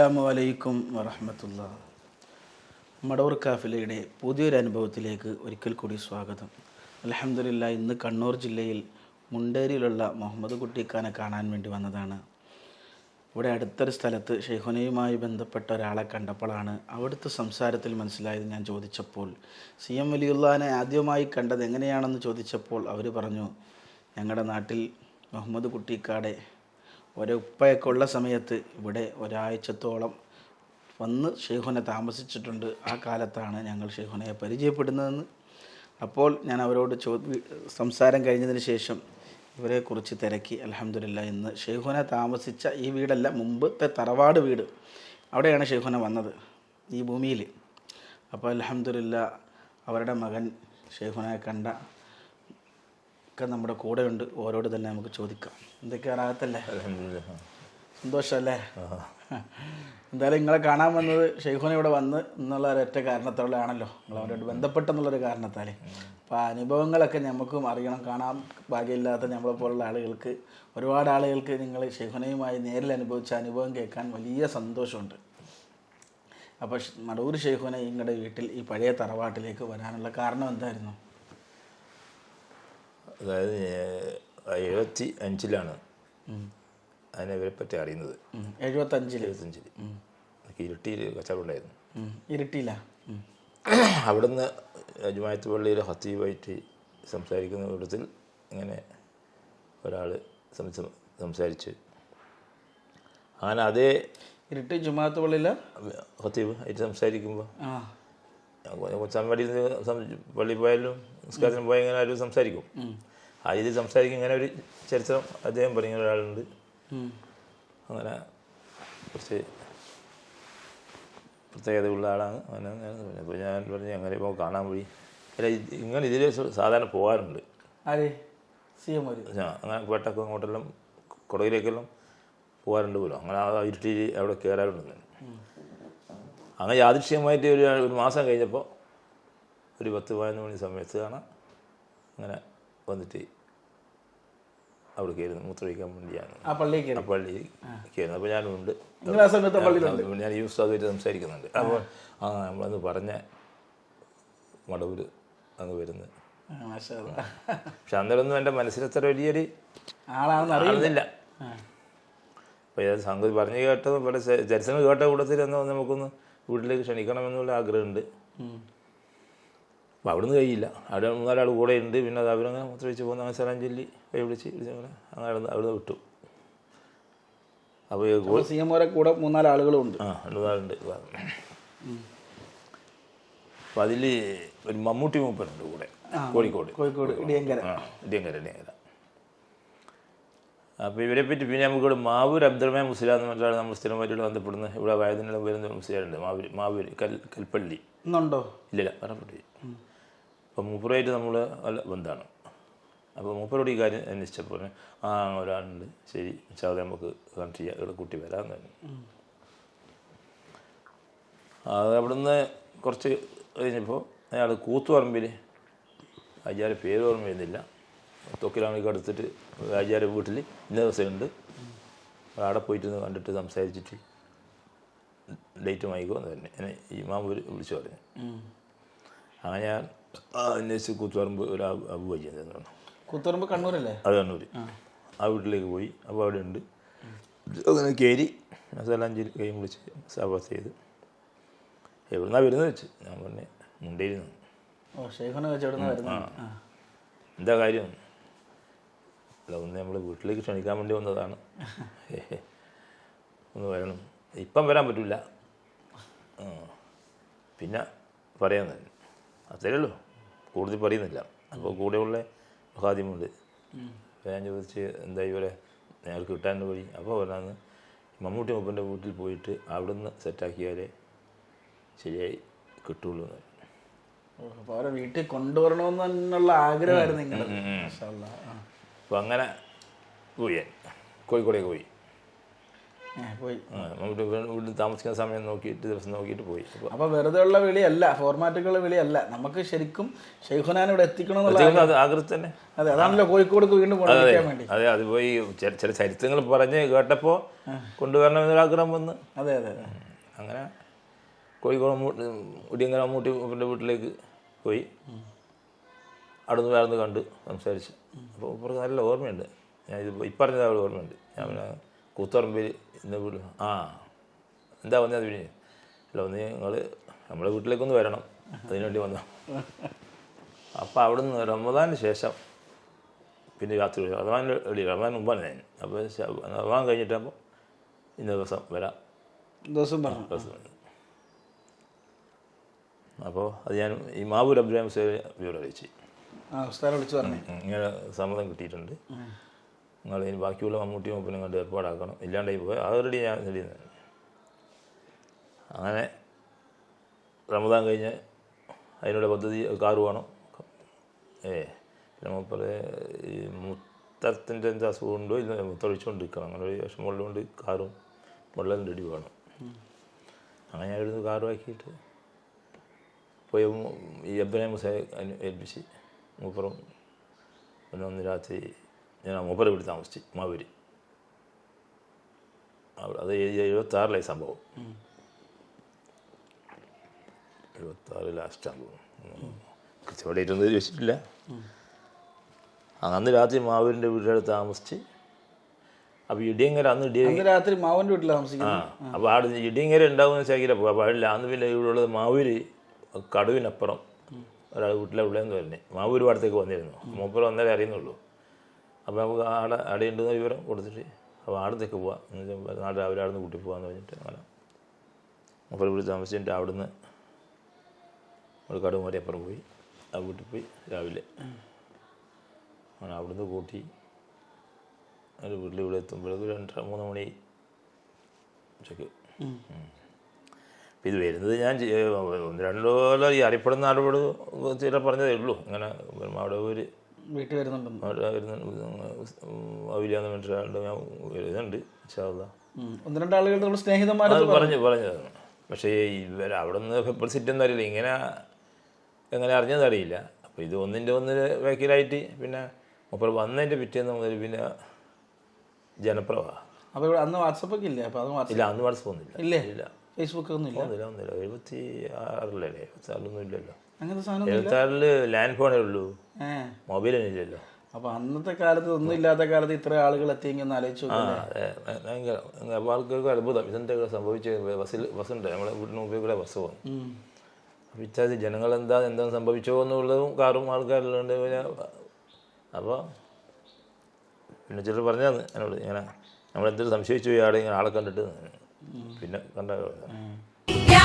അസ്സലാമു അലൈക്കും വറഹമത്തുള്ള. മടവൂർ കാഫിലയുടെ പുതിയൊരു അനുഭവത്തിലേക്ക് ഒരിക്കൽ കൂടി സ്വാഗതം. അലഹമില്ല ഇന്ന് കണ്ണൂർ ജില്ലയിൽ മുണ്ടേരിയിലുള്ള മുഹമ്മദ് കുട്ടിക്കാനെ കാണാൻ വേണ്ടി വന്നതാണ്. ഇവിടെ അടുത്തൊരു സ്ഥലത്ത് ഷെയ്ഖുനയുമായി ബന്ധപ്പെട്ട ഒരാളെ കണ്ടപ്പോഴാണ് അവിടുത്തെ സംസാരത്തിൽ മനസ്സിലായത് ഞാൻ ചോദിച്ചപ്പോൾ. സി എം വലിയുള്ളാനെ ആദ്യമായി കണ്ടത് എങ്ങനെയാണെന്ന് ചോദിച്ചപ്പോൾ അവർ പറഞ്ഞു ഞങ്ങളുടെ നാട്ടിൽ മുഹമ്മദ് കുട്ടിക്കാടെ ഒരു ഉപ്പയൊക്കെ ഉള്ള സമയത്ത് ഇവിടെ ഒരാഴ്ചത്തോളം വന്ന് ഷെയ്ഖുനെ താമസിച്ചിട്ടുണ്ട്. ആ കാലത്താണ് ഞങ്ങൾ ഷെയ്ഖുനെ പരിചയപ്പെടുന്നതെന്ന്. അപ്പോൾ ഞാൻ അവരോട് ചോ സംസാരം കഴിഞ്ഞതിന് ശേഷം ഇവരെക്കുറിച്ച് തിരക്കി. അലഹമില്ല ഇന്ന് ഷെയ്ഖുന താമസിച്ച ഈ വീടല്ല മുമ്പത്തെ തറവാട് വീട്. അവിടെയാണ് ഷെയ്ഖുന വന്നത് ഈ ഭൂമിയിൽ അപ്പോൾ അലഹമില്ല അവരുടെ മകൻ ഷെയ്ഖുനെ കണ്ട ഒക്കെ നമ്മുടെ കൂടെ ഉണ്ട്. ഓരോട് തന്നെ നമുക്ക് ചോദിക്കാം. എന്തൊക്കെയാണ് ആകത്തല്ലേ? സന്തോഷമല്ലേ? എന്തായാലും നിങ്ങളെ കാണാൻ വന്നത് ഷെയ്ഖുനെ ഇവിടെ വന്ന് എന്നുള്ള ഒരൊറ്റ കാരണത്തോടെയാണല്ലോ. നിങ്ങൾ അവരോട് ബന്ധപ്പെട്ടെന്നുള്ളൊരു കാരണത്താലേ. അപ്പോൾ ആ അനുഭവങ്ങളൊക്കെ നമുക്കും അറിയണം. കാണാൻ ഭാഗ്യമില്ലാത്ത നമ്മളെ പോലുള്ള ആളുകൾക്ക് ഒരുപാട് ആളുകൾക്ക് നിങ്ങൾ ഷെയ്ഖുനയുമായി നേരിൽ അനുഭവിച്ച അനുഭവം കേൾക്കാൻ വലിയ സന്തോഷമുണ്ട്. അപ്പോൾ മടൂർ ഷെയ്ഖുനെ ഷെയ്ഖുന നിങ്ങളുടെ വീട്ടിൽ ഈ പഴയ തറവാട്ടിലേക്ക് വരാനുള്ള കാരണം എന്തായിരുന്നു? അതായത് എഴുപത്തി അഞ്ചിലാണ് അതിനെ ഇവരെ പറ്റി അറിയുന്നത്. എഴുപത്തഞ്ചിൽ എഴുപത്തഞ്ചിൽ എനിക്ക് ഇരുട്ടിയിൽ കച്ചവടമുണ്ടായിരുന്നു. ഇരുട്ടിയില? ഇരുട്ടിയില്ല. അവിടുന്ന് അജുമായത്ത് പള്ളിയിൽ ഹത്തീബായിട്ട് സംസാരിക്കുന്ന കൂട്ടത്തിൽ ഇങ്ങനെ ഒരാൾ സംസാരിച്ച്. അങ്ങനെ അതേ ഇരുട്ടി ജുമാഅത്ത് പള്ളിയിലെ? ഹത്തീബ് ആയിട്ട് സംസാരിക്കുമ്പോൾ നിന്ന് പള്ളിയിൽ പോയാലും നിസ്കാരത്തിന് പോയാൽ ഇങ്ങനെ ആരും സംസാരിക്കും. ആ രീതിയിൽ സംസാരിക്കും. ഇങ്ങനെ ഒരു ചരിത്രം അദ്ദേഹം പറഞ്ഞ ഒരാളുണ്ട്. അങ്ങനെ കുറച്ച് പ്രത്യേകതയുള്ള ആളാണ്. അങ്ങനെ. അപ്പോൾ ഞാൻ പറഞ്ഞു അങ്ങനെ ഇപ്പോൾ കാണാൻ പോയി? അല്ല ഇങ്ങനെ ഇതിൽ സാധാരണ പോകാറുണ്ട്. അങ്ങനെ കോട്ടൊക്കെ അങ്ങോട്ടെല്ലാം കുടകിലേക്കെല്ലാം പോകാറുണ്ട് പോലും. അങ്ങനെ ആ ഇരുട്ടി അവിടെ കയറാറുണ്ട്. അങ്ങനെ യാദൃശ്യമായിട്ട് ഒരു ഒരു മാസം കഴിഞ്ഞപ്പോൾ ഒരു പത്ത് പതിനൊന്ന് മണി സമയത്ത് കാണാം അങ്ങനെ വന്നിട്ട് അവിടെ കയറുന്നു മൂത്രമൊഴിക്കാൻ വേണ്ടിയാണ്. ആ പള്ളിയിൽ ആ പള്ളി കയറുന്നത്. അപ്പോൾ ഞാനുണ്ട് നിങ്ങൾ ആ സമയത്ത് പള്ളിയിലുണ്ട് ഞാൻ ഈ ഉസ്താദുമായിട്ട് സംസാരിക്കുന്നുണ്ട്. അപ്പോൾ ആ നമ്മളന്ന് പറഞ്ഞ മടവൂർ അങ്ങ് വരുന്നത്. പക്ഷെ അന്നേരമൊന്നും എന്റെ മനസ്സിലത്ര വലിയൊരു അപ്പം അറിയുന്നില്ല ആ. അപ്പോൾ ഇത് സംഗതി പറഞ്ഞു കേട്ടത് ഇവിടെ ചരിത്രങ്ങൾ കേട്ട കൂട്ടത്തിൽ എന്നോ നമുക്കൊന്ന് വീട്ടിലേക്ക് ക്ഷണിക്കണമെന്നുള്ള ആഗ്രഹമുണ്ട്. അപ്പം അപ്പോൾ അവിടുന്ന് കഴിയില്ല. അവിടെ മൂന്നാലാൾ കൂടെ ഉണ്ട്. പിന്നെ അത് അവരങ്ങനെ മൂത്ര വെച്ച് പോകുന്ന. അങ്ങനെ സ്ഥലം ചൊല്ലി കൈ വിളിച്ച് വിളിച്ച് അങ്ങനെ അങ്ങനെ അവിടുന്ന് വിട്ടു. അപ്പോൾ സി എം കൂടെ മൂന്നാൽ ആളുകളും ഉണ്ട്. ആ മൂന്നാളുണ്ട്. അപ്പോൾ അതിൽ ഒരു മമ്മൂട്ടി മൂപ്പനുണ്ട് കൂടെ. കോഴിക്കോട്. കോഴിക്കോട് ഇടിയങ്കര. ഇടിയങ്കര ഇടിയങ്കര അപ്പോൾ ഇവരെ പറ്റി പിന്നെ നമുക്കിവിടെ മാവൂർ അബ്ദുറഹ്മാൻ മുസ്ലിം എന്ന് പറഞ്ഞാൽ നമ്മൾ സ്ഥിരമായിട്ട് ബന്ധപ്പെടുന്ന ഇവിടെ വയതിനെല്ലാം വരുന്ന മുസ്ലിമുണ്ട് മാവൂർ മാവൂർ കൽ കൽപ്പള്ളി. എന്നുണ്ടോ ഇല്ലില്ല പറഞ്ഞു അപ്പോൾ മൂപ്പറുമായിട്ട് നമ്മൾ നല്ല ബന്ധമാണ്. അപ്പോൾ മൂപ്പരോട് ഈ കാര്യം അന്വേഷിച്ചപ്പോൾ ആ ഒരാളുണ്ട്. ശരി ചാതെ നമുക്ക് കണക്ട് ചെയ്യാം. ഇവിടെ കൂട്ടി വരാമെന്ന് പറഞ്ഞു. അത് അവിടുന്ന് കുറച്ച് കഴിഞ്ഞപ്പോൾ അയാൾ കൂത്തുപറമ്പിൽ അയ്യാരെ പേര് ഓർമ്മ വരുന്നില്ല. തൊക്കിലാണെങ്കിൽ എടുത്തിട്ട് ആചാര്യ വീട്ടിൽ ഇന്ന ദിവസമുണ്ട്. അവിടെ പോയിട്ട് കണ്ടിട്ട് സംസാരിച്ചിട്ട് ഡേറ്റ് വാങ്ങിക്കോ എന്ന് പറഞ്ഞു. എന്നെ ഈ മാമൂര് വിളിച്ചു പറഞ്ഞു. അങ്ങനെ ഞാൻ അന്വേഷിച്ച് കൂത്തുപറമ്പ് ഒരു അബു പറഞ്ഞു. കൂത്തുപറമ്പ് കണ്ണൂരല്ലേ? അത് കണ്ണൂർ ആ. വീട്ടിലേക്ക് പോയി. അപ്പോൾ അവിടെ ഉണ്ട്. അങ്ങനെ കയറി മസാലാഞ്ചേരി കൈ വിളിച്ച് സാബാസ് ചെയ്ത് എവിടുന്നാ വരുന്നത് വെച്ച് ഞാൻ പറഞ്ഞു മുണ്ടയിൽ നിന്ന്. എന്താ കാര്യം? അല്ല ഒന്ന് നമ്മൾ വീട്ടിലേക്ക് ക്ഷണിക്കാൻ വേണ്ടി വന്നതാണ്. ഒന്ന് വരണം. ഇപ്പം വരാൻ പറ്റില്ല പിന്നെ പറയാൻ തന്നെ അത്രയേ ഉള്ളൂ. കൂടുതൽ പറയുന്നില്ല. അപ്പോൾ കൂടെയുള്ള മഹാദ്യമുണ്ട് ഞാൻ ചോദിച്ച് എന്താ ഇവരെ ഞങ്ങൾക്ക് കിട്ടാൻ വഴി അപ്പോൾ പറഞ്ഞാന്ന് മമ്മൂട്ടി മുപ്പന്റെ വീട്ടിൽ പോയിട്ട് അവിടെ നിന്ന് സെറ്റാക്കിയാലേ ശരിയായി കിട്ടുള്ളൂ എന്ന് അപ്പോൾ അവരെ വീട്ടിൽ കൊണ്ടുവരണമെന്നുള്ള ആഗ്രഹമായിരുന്നു. ആ. അപ്പോൾ അങ്ങനെ പോയി ഞാൻ കോഴിക്കോടേക്ക് പോയി. പോയി വീട്ടിൽ താമസിക്കുന്ന സമയം നോക്കിയിട്ട് ദിവസം നോക്കിയിട്ട് പോയി. അപ്പോൾ അപ്പൊ വെറുതെ ഉള്ള വിളിയല്ല ഫോർമാറ്റുകളുടെ വിളിയല്ല. നമുക്ക് ശരിക്കും ഷെയ്ഖുനാൻ ഇവിടെ എത്തിക്കണം എന്നുള്ള ആഗ്രഹം. തന്നെ അതെ അതാണല്ലോ കോഴിക്കോട് വീണ്ടും കൊണ്ടുവരാൻ വേണ്ടി. അതെ അത് പോയി ചില ചില ചരിത്രങ്ങൾ പറഞ്ഞ് കേട്ടപ്പോൾ കൊണ്ടുവരണം എന്നൊരാഗ്രഹം വന്ന്. അതെ അതെ. അങ്ങനെ കോഴിക്കോട് മമ്മൂട്ടി മൂട്ടി മമ്മൂട്ടി വീട്ടിലേക്ക് പോയി. അവിടെ നിന്ന് വേറെ കണ്ട് സംസാരിച്ച്. അപ്പോൾ ഉപ്പർക്ക് നല്ല ഓർമ്മയുണ്ട്. ഞാൻ ഇത് ഇപ്പറഞ്ഞത് അവിടെ ഓർമ്മയുണ്ട്. ഞാൻ പിന്നെ കൂത്തുറമ്പിൽ ഇന്ന് വീട്ടിൽ ആ എന്താ വന്നത് പിന്നെ? അല്ല ഒന്ന് നിങ്ങൾ നമ്മുടെ വീട്ടിലേക്കൊന്ന് വരണം. അതിനുവേണ്ടി വന്നു അപ്പോൾ അവിടെ നിന്ന് റമദാന് ശേഷം പിന്നെ രാത്രി റമദാൻ എളി റമദാൻ മുമ്പാണ് ഞാൻ. അപ്പോൾ റമദാൻ കഴിഞ്ഞിട്ടാകുമ്പോൾ ഇന്ന ദിവസം വരാം. ദിവസം പറഞ്ഞു ദിവസം അപ്പോൾ അത് ഞാൻ ഈ മാവൂർ അബ്ദുലാം സാറെ വിവരം അറിയിച്ചു. ഇങ്ങനെ സമ്മതം കിട്ടിയിട്ടുണ്ട്. നിങ്ങൾ ഇനി ബാക്കിയുള്ള മമ്മൂട്ടിയും ഒപ്പനും കണ്ട് ഏർപ്പാടാക്കണം. ഇല്ലാണ്ടായി പോയി. ആൾറെഡി ഞാൻ റെഡി അങ്ങനെ റമദാൻ കഴിഞ്ഞ് അതിനുള്ള പദ്ധതി കാറ് വേണം. ഏ പിന്നെ മൂപ്പറ് ഈ മുത്തത്തിന്റെ എന്താ അസുഖം ഉണ്ടോ? ഇല്ല മുത്തൊഴിച്ചുകൊണ്ടിരിക്കണം അങ്ങനെ ഒരു വിഷം കൊണ്ട് കാറും വെള്ളം റെഡി വേണം. അങ്ങനെ ഞാൻ ഇവിടുന്ന് കാറ് ആക്കിയിട്ട് പോയി. ഈ അബ്ദുലാം മുസയെ ഏൽപ്പിച്ച്. മൂപ്പറും പിന്നെ ഒന്ന് രാത്രി ഞാൻ ആ മൂപ്പരെ വീട്ടിൽ താമസിച്ച് മാവൂര് അവിടെ അത് എഴുപത്താറിലായി സംഭവം. എഴുപത്താറ് ലാസ്റ്റ് സംഭവം കൃത്യമായിട്ട് ഒന്നും ചോദിച്ചിട്ടില്ല അന്ന് രാത്രി മാവൂരിന്റെ വീട്ടിൽ താമസിച്ച് അപ്പോൾ ഇടിയങ്ങര അന്ന് ഇടിയ അന്ന് രാത്രി മാവന്റെ വീട്ടിൽ താമസിക്കും ആ അപ്പോൾ അവിടെ ഇടിയങ്ങര ഉണ്ടാവുമെന്ന് വെച്ചാൽ അപ്പോൾ അതിൽ അന്ന് പിന്നെ ഇവിടെ ഉള്ളത് മാവൂര് കടുവിനപ്പുറം. ഒരാൾ വീട്ടിലെ ഉള്ളതെന്ന് പറഞ്ഞു. മാവൂര് പാടത്തേക്ക് വന്നിരുന്നു. മൂപ്പർ വന്നാലേ അറിയുന്നുള്ളൂ. അപ്പോൾ നമുക്ക് ആടെ അവിടെ ഉണ്ടെന്ന വിവരം കൊടുത്തിട്ട് അപ്പോൾ ആടത്തേക്ക് പോവാം. എന്ന് വെച്ചാൽ നാളെ രാവിലെ അവിടെ നിന്ന് കൂട്ടി പോകാമെന്ന് പറഞ്ഞിട്ട് അങ്ങനെ മൂപ്പർ വീട്ടിൽ താമസിച്ചിട്ട് അവിടുന്ന് ഒരു കടുവ് വരെ അപ്പുറം പോയി. ആ വീട്ടിൽ പോയി രാവിലെ. അങ്ങനെ അവിടുന്ന് കൂട്ടി ഒരു വീട്ടിൽ ഇവിടെ എത്തുമ്പോഴേക്കും രണ്ടര മൂന്ന് മണി ഉച്ചയ്ക്ക്. അപ്പം ഇത് വരുന്നത് ഞാൻ ഒന്ന് രണ്ടോ കൊല്ലം ഈ അറിയപ്പെടുന്ന ആളോട് ചില പറഞ്ഞതേ ഉള്ളൂ. അങ്ങനെ അവിടെ ഒരു വീട്ടിൽ വരുന്നുണ്ട് അവിലാന്ന് മറ്റൊരാളുടെ ഞാൻ വരുന്നുണ്ട്. ഒന്ന് രണ്ടാളുകളുടെ നമ്മൾ സ്നേഹിതന്മാരെ അത് പറഞ്ഞു. പറഞ്ഞതാണ് പക്ഷേ ഇവർ അവിടെ നിന്ന് പെപ്പർസിറ്റി ഒന്നും അറിയില്ല. ഇങ്ങനെ എങ്ങനെ അറിഞ്ഞതെന്ന് അറിയില്ല. അപ്പോൾ ഇത് ഒന്നിന്റെ ഒന്നിന് വേക്കിലായിട്ട് പിന്നെ മുപ്പർ വന്നതിന്റെ പിറ്റേന്ന് മുതൽ പിന്നെ ജനപ്രവാ അപ്പോൾ ഇവിടെ അന്ന് വാട്സപ്പ് ഒക്കെ ഇല്ലേ? അപ്പോൾ അത് ഇല്ല അന്ന് വാട്സപ്പ് ഒന്നും ഇല്ല? ഇല്ല. ഫേസ്ബുക്ക് ഒന്നും ഇല്ല ഒന്നുമില്ല ഒന്നുമില്ല. എഴുപത്തി ആറിലല്ലേ എഴുപത്തി ആറിലൊന്നും ഇല്ലല്ലോ. അങ്ങനത്തെ സാധനം എഴുപത്തി ആറിൽ ലാൻഡ് ഫോണേ ഉള്ളൂ. മൊബൈൽ ഒന്നും ഇല്ലല്ലോ. അപ്പൊ അന്നത്തെ കാലത്ത് ഒന്നും ഇല്ലാത്ത കാലത്ത് ഇത്ര ആളുകൾ എത്തിയെങ്കിൽ ഒന്ന് ആലോചിച്ചു അപ്പോൾ ആൾക്കാർക്ക് അത്ഭുതം. ഇതെന്താ സംഭവിച്ച? ബസ്സിൽ ബസ്സുണ്ട്. നമ്മളെ വീടിന് മുമ്പിൽ കൂടെ ബസ് പോകുന്നു അപ്പോൾ ഇച്ചാതി ജനങ്ങൾ എന്താ എന്താ സംഭവിച്ചോ എന്നുള്ളതും കാറും ആൾക്കാരിലുണ്ട്. പിന്നെ അപ്പോൾ പിന്നെ ചിലർ പറഞ്ഞാന്ന് എന്നോട്. ഇങ്ങനെ നമ്മളെന്തൊരു സംശയിച്ചു ഇയാളെ ആടെ ഇങ്ങനെ ആളെ കണ്ടിട്ട്. പിന്നെ കണ്ട يا